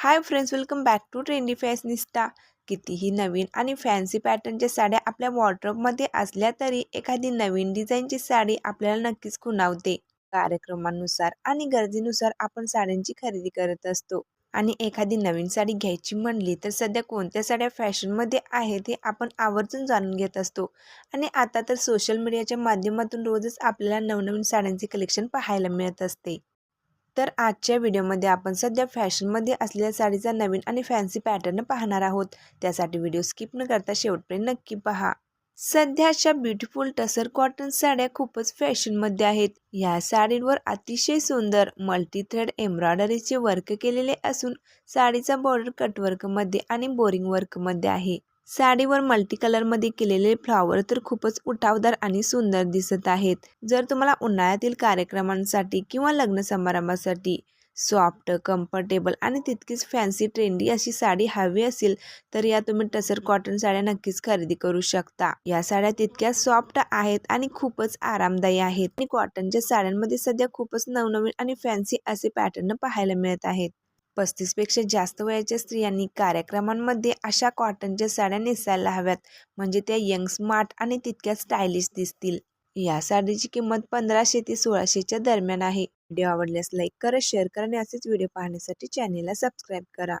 Hi friends welcome back to trendy fashionista कितीही नवीन आणि फॅन्सी पॅटर्नच्या साड्या आपल्या वॉर्ड्रॉपमध्ये असल्या तरी एखादी नवीन डिझाईनची साडी आपल्याला नक्कीच खुणावते. कार्यक्रमानुसार आणि गरजेनुसार आपण साड्यांची खरेदी करत असतो. आणि एखादी नवीन साडी घ्यायची म्हणली तर सध्या कोणत्या साड्या फॅशनमध्ये आहेत हे आपण आवर्जून जाणून घेत असतो. आणि आता तर सोशल मीडियाच्या माध्यमातून रोजच आपल्याला नवनवीन साड्यांचे कलेक्शन पाहायला मिळत असते. तर आजच्या व्हिडिओमध्ये आपण सध्या फॅशनमध्ये असलेल्या साडीचा नवीन आणि फॅन्सी पॅटर्न पाहणार आहोत. त्यासाठी व्हिडिओ स्किप न करता शेवटपर्यंत नक्की पहा. सध्या अशा ब्युटिफुल टसर कॉटन साड्या खूपच फॅशनमध्ये आहेत. या साडींवर अतिशय सुंदर मल्टी थ्रेड एम्ब्रॉयडरीचे वर्क केलेले असून साडीचा बॉर्डर कटवर्कमध्ये आणि बोरिंग वर्कमध्ये आहे. साडीवर मल्टी कलरमध्ये केलेले फ्लॉवर तर खूपच उठावदार आणि सुंदर दिसत आहेत. जर तुम्हाला उन्हाळ्यातील कार्यक्रमांसाठी किंवा लग्न समारंभासाठी सॉफ्ट कम्फर्टेबल आणि तितकीच फॅन्सी ट्रेंडी अशी साडी हवी असेल तर या तुम्ही टसर कॉटन साड्या नक्कीच खरेदी करू शकता. या साड्या तितक्या सॉफ्ट आहेत आणि खूपच आरामदायी आहेत. आणि कॉटनच्या साड्यांमध्ये सध्या खूपच नवनवीन आणि फॅन्सी असे पॅटर्न पाहायला मिळत आहेत. पस्तीसपेक्षा जास्त वयाच्या स्त्रियांनी कार्यक्रमांमध्ये अशा कॉटनच्या साड्या नेसायला हव्यात. म्हणजे त्या यंग स्मार्ट आणि तितक्या स्टायलिश दिसतील. या साडीची किंमत पंधराशे ते सोळाशेच्या दरम्यान आहे. व्हिडिओ आवडल्यास लाईक करा शेअर करा आणि असेच व्हिडिओ पाहण्यासाठी चॅनेलला सबस्क्राईब करा.